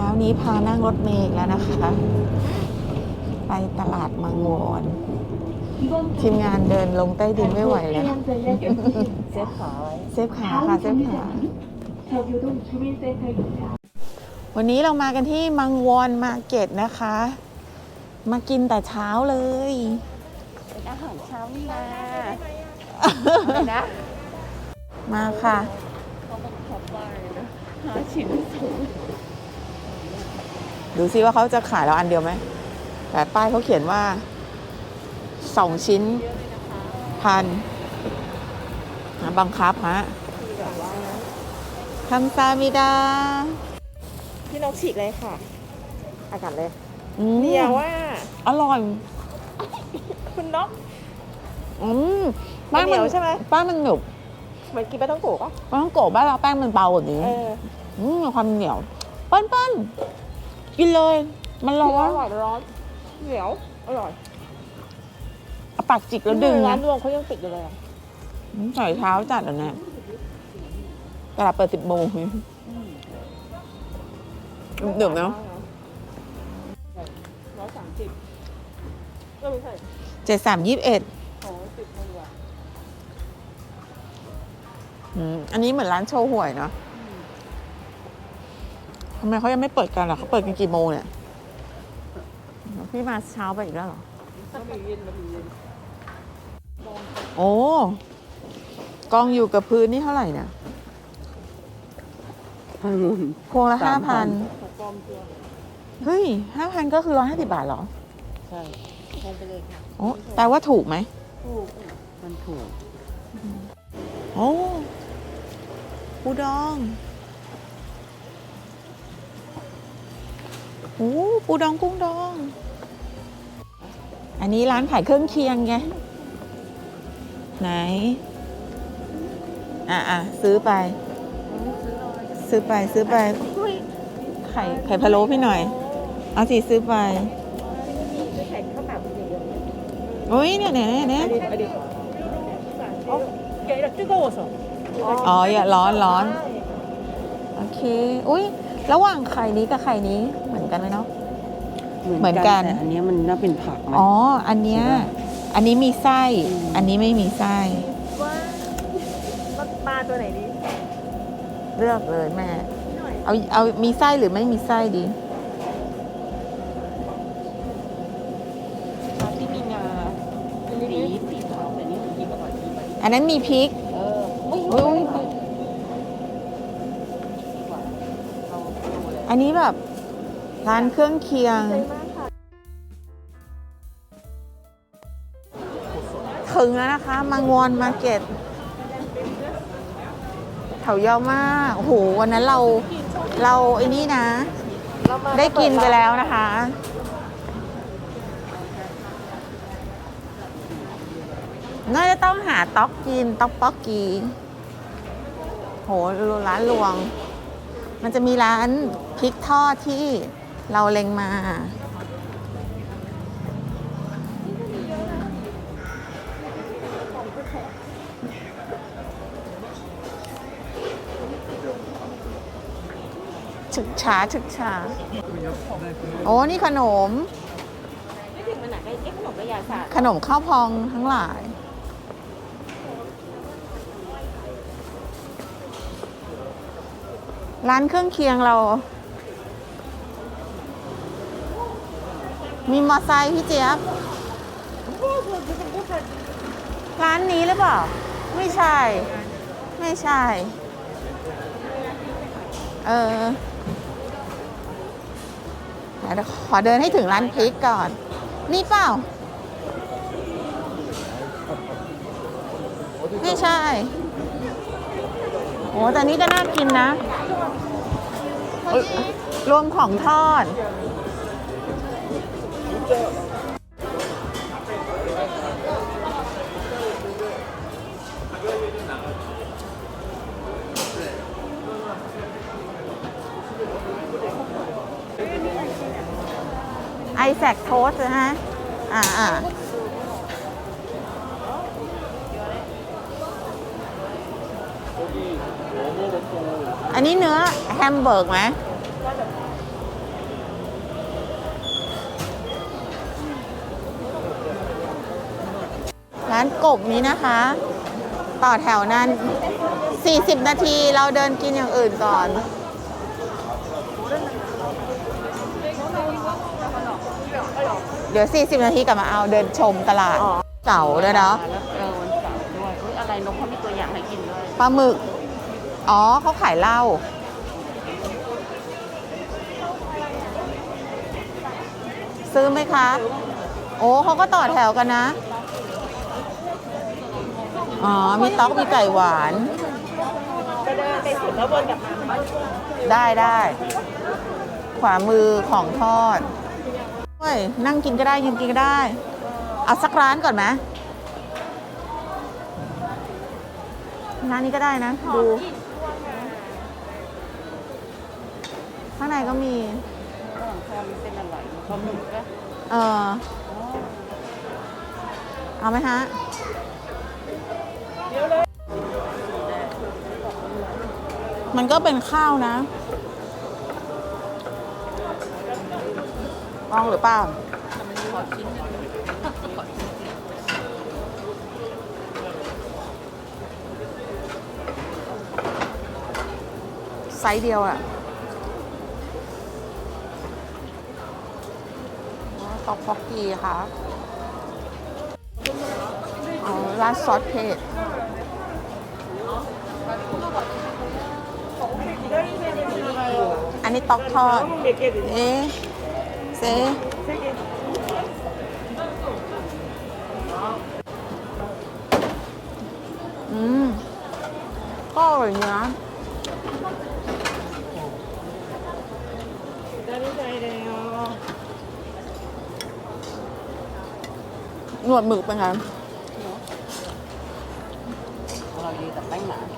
ช้านี้พานั่งรถเมล์แล้วนะคะ ไปตลาดมังวอนทีมงานเดินลงใต้ดินไม่ไหวแล้วเซฟขาเซฟขาค่ะเซฟขาวันนี้เรามากันที่มังวอนมาเก็ตนะคะ มากินแต่เช้าเลย เป็นอาหารเช้ามามาค่ะเขาค่ะห้าชิ้นสูง ดูซิว่าเขาจะขายเราอันเดียวไหม แต่ป้ายเขาเขียนว่าสองชิ้นเยอะเลยนะคะพันนะบังคับฮะคือแบบว่าคำซามิดา พี่นกฉีกเลยค่ะ อากาศเลยอืมเดียวว่า อร่อย คุณนกอืมมันเหนียวใช่ไหมแป้งมันหนุบเหมือนกินปลาต้องโกะปะแป้งโกะบ้านเราแป้งมันเบากว่านี้เอออืมมีความเหนียว เปิ้ลเปิ้ล กินเลย มันร้ออนร่อยร้อนเหนียวอร่อยเอาปากจิกแล้วดึงร้านะนรวมเขายังปิดอยู่เลยอะอืมใส่เท้าจัดอะเนี่ยตลาดเปิดสิบโมงดื่มเนาะร้อยสามสิบก็ไม่ใช่เจ็ดสามยี่สิบเอ็ดโอ้สิบเลยว่ะอันนี้เหมือนร้านโชว์หวยเนาะ ทำไมเขายังไม่เปิดกันล่ะเขาเปิดกันกี่โมงเนี่ยพี่มาเช้าไปอีกแล้วเหรอบะหมี่เย็นบะหมี่เย็นโอ้กองอยู่กับพื้นนี่เท่าไหร่เนี่ยองุ่นพวงละห้าพันถูกปลอมตัวเฮ้ยห้าพันก็คือร้อยห้าสิบาทเหรอ ใช่ลงไปเลยค่ะโอ้แต่ว่าถูกไหม ถูก มันถูก โอ้ปูดอง โอ้ปูดองกุ้งดอง อันนี้ร้านขายเครื่องเคียงไง ไหน อะอะซื้อไป ซื้อไปซื้อไป ไข่ไข่พะโล้พี่หน่อย เอาสิซื้อไปโอ้ยเนี่ยเนี่ยเนี่ยอ๋ออย่าร้อนร้อน เคอุ้ยระหว่างไข่นี้กับไข่นี้เหมือนกันไหมเนาะ เหมือนกัน แต่อันเนี้ยมันน่าเป็นผักไหม อ๋อ อันเนี้ย ใช่ปะอันนี้มีไส้ อืม อันนี้ไม่มีไส้ ว่าปลาตัวไหนดีเลือกเลยแม่เอา เอา มีไส้หรือไม่มีไส้ดีปลาที่มีงาสีสีขาวแต่นี่มันกินอร่อยดีไปอันนั้นมีพริกเออ อุ้ย อุ๊ย เราดูเลย อันนี้แบบร้านเครื่องเคียงใจมากค่ะถึงแล้วนะคะ มังวอนมาร์เก็ตแถวยาวมากโอ้โหวันนั้นเราเราไอ้นี่นะเรามาได้กินไปแล้วนะคะ น่าจะต้องหาต๊อกกินต๊อกป๊อกกีโหร้านรวง มันจะมีร้านพริกทอดที่เราเล็งมา ฉึกช้าฉึกช้าโอ้นี่ขนม ไม่ถึงมันหนักไอ้ไอ้ขนมกระยาศาสตร์ขนมข้าวพองทั้งหลาย ร้านเครื่องเคียงเรา มีมอไซค์พี่เจี๊ยบ ร้านนี้หรือเปล่า ไม่ใช่ ไม่ใช่ เออเดี๋ยวขอเดินให้ถึงร้านพริกก่อน นี่เปล่า ไม่ใช่ โอ้แต่นี่ก็น่ากินนะ รวมของทอด ไอแซคโทสนะฮะ อ่าอ่า อันนี้เนื้อแฮมเบิร์กไหมร้านกบนี้นะคะ ต่อแถวนั้น 40 นาทีเราเดินกินอย่างอื่นก่อน เดี๋ยว 40 นาทีกลับมาเอาเดินชมตลาดเสาร์ด้วยเนาะอะไรนกเขามีตัวอย่างให้กินด้วยปลาหมึก อ๋อเขาขายเหล้าซื้อไหมคะ โอ้เขาก็ต่อแถวกันนะ อ๋อ มีต๊อกมีไก่หวาน ได้ได้ ขวามือของทอดเฮ้ยนั่งกินก็ได้ยืนกินก็ได้ เอาสักร้านก่อนไหมร้านนี้ก็ได้นะ ดู ข้างในก็มีของชอบมันเป็นอะไรปลาหมึกก็เออเอาไหมฮะมันก็เป็นข้าวนะลองหรือเปล่าขอชิ้นหนึงไซส์เดียวอะ อกฟอกกี้ค่ะอ๋อราดซอสเผ็ดอันนี้ตอกทอด เอ๊ะเซอืมก็อร่อยเนื้อ หนวดหมึกเป็นไงเราดีแต่แป้งหนาน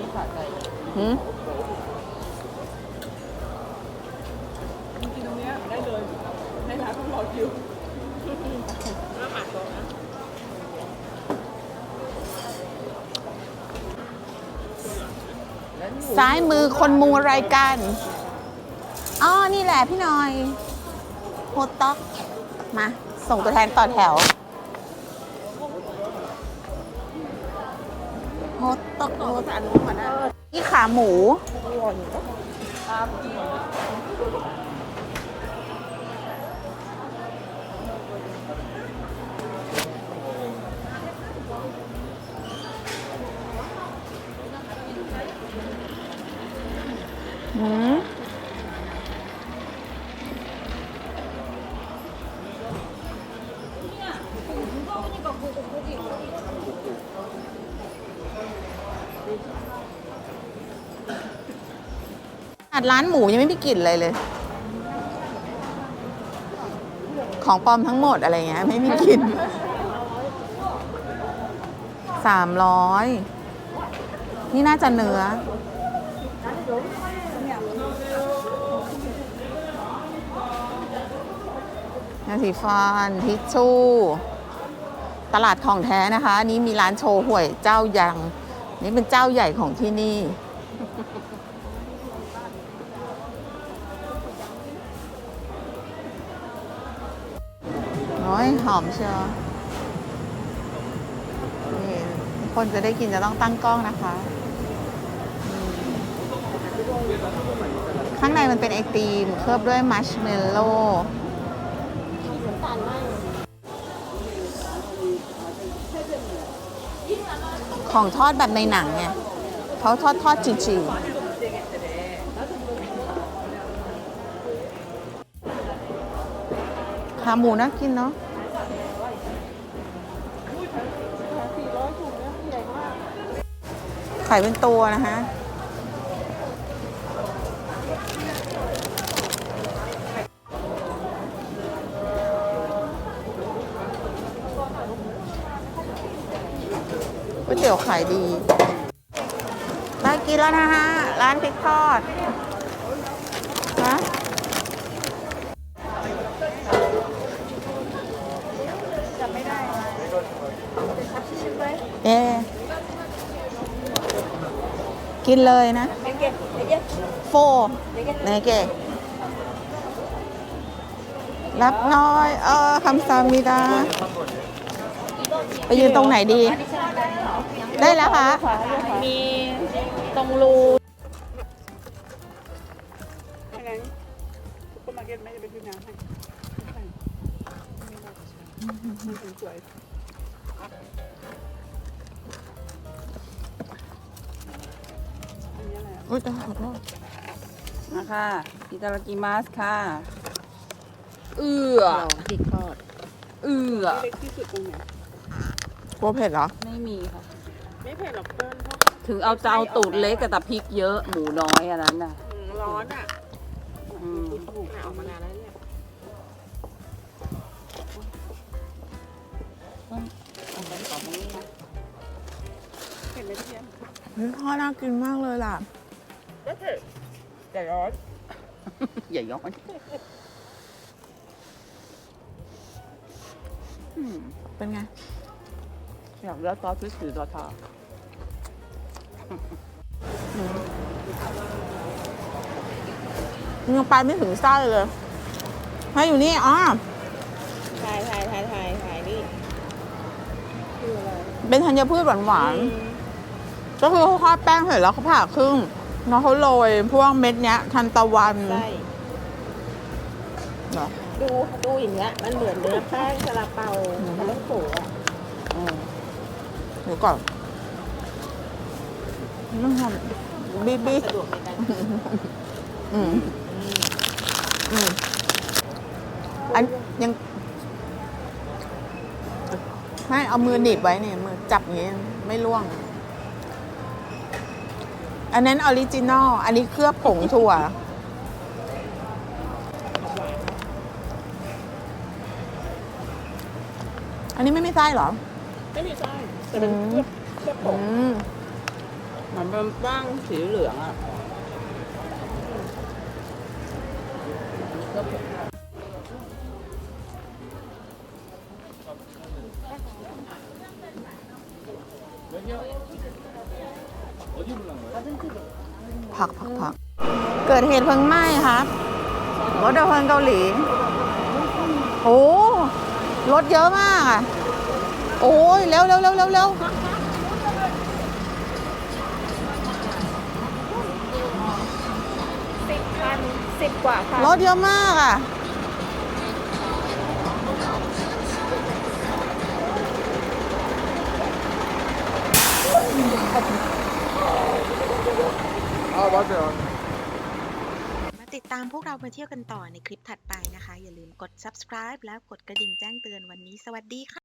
ี่สะใจหืมซ้ายมือคนมูรายการอ๋อ นี่แหละพี่หน่อยโฮตต็อกมา ส่งตัวแทนต่อแถวโฮตต็อกโฮตต็อกนี่ขาหมู อัดร้านหมูยังไม่มีกลิ่นอะไรเลย ของปลอมทั้งหมดอะไรเงี้ยไม่มีกลิ่นสามร้อยนี่น่าจะเนื้อ ยาสีฟันทิชชู่ ตลาดของแท้นะคะอันนี้มีร้านโชว์หวยเจ้ายัง นี่เป็นเจ้าใหญ่ของที่นี่โอ้ยหอมเชียวนี่คนจะได้กินจะต้องตั้งกล้องนะคะ ข้างในมันเป็นไอติมเคลือบด้วยมัชเมลโล่ ของทอดแบบในหนังไงเขาทอดทอดจิวๆขาหมูน่ากินเนาะขายเป็นตัวนะฮะ เตี๋ยวขายดีมากินแล้วนะฮะ ร้านพริกทอดฮะเอกินเลยนะโฟเนเกรับน้อย เออคำซามิดา ไปยืนตรงไหนดี ได้แล้วคะมีตรงรูถ้างั้นซุปเปอร์มาร์เก็ตแม่จะไปซื้อน้ำให้มันถึงสวยอันนี้อะไรอะอุ้ยตายขอโทษมาค่ะอิตาลากิมัสค่ะ เอือพริกทอด เอือเล็กที่สุดตรงไหนกลัวเผ็ดเหรอ ไม่มีค่ะ ไม่เผ็ดหรอกเปิ้ลเพราะถึงเอาจะเอาตูดเล็กกับแต่พริกเยอะหมูน้อยอันนั้นน่ะ อืมร้อนอะอืม ถูกเอามานานแล้วเนี่ยเอาไปต่อตรงนี้นะเผ็ดไหมพี่เพียมเฮ้ยพ่อน่ากินมากเลยล่ะ ก็เผ็ดแต่ร้อนอย่าย้อนอืมเป็นไง อยากเลือกซอสพริกหรือซอสทายังไปไม่ถึงไส้เลยให้อยู่นี่อ๋อถ่ายถ่ายถ่ายถ่ายถ่ายนี่คืออะไรเป็นธัญพืชหวานๆ ก็คือเขาทอดแป้งเสร็จแล้วเขาผ่าครึ่งแล้วเขาโรยพวกเม็ดเนี้ย ทันตะวันใช่เหรอดูดูอย่างเงี้ยมันเหมือนเนื้อแป้งซาลาเปาแต่ต้องโผล่อะอืม เดี๋ยวก่อนน้ำหอมบีบีสะดวกในการอืมอืมอันยังให้เอามือหนีบไว้เนี่ยมือจับอย่างงี้ไม่ล่วง อันนั้นออริจินอล อันนี้เคลือบผงถั่ว อันนี้ไม่มีไส้เหรอ ไม่มีไส้แต่เป็นเคลือบเคลือบผอืงมมันเป็นแป้งสีเหลืองอะผักผักผักเกิดเหตุเพลิงไหม้ครับรถดับเพลิงเกาหลี โอ้รถเยอะมากอะ โอ้ยเร็วเร็วเร็วเร็วเร็วสิบคันสิบกว่าคันรถเยอะมากอะมาติดตามพวกเรามาเที่ยวกันต่อในคลิปถัดไปนะคะ อย่าลืมกด subscribe แล้วกดกระดิ่งแจ้งเตือนวันนี้สวัสดีค่ะ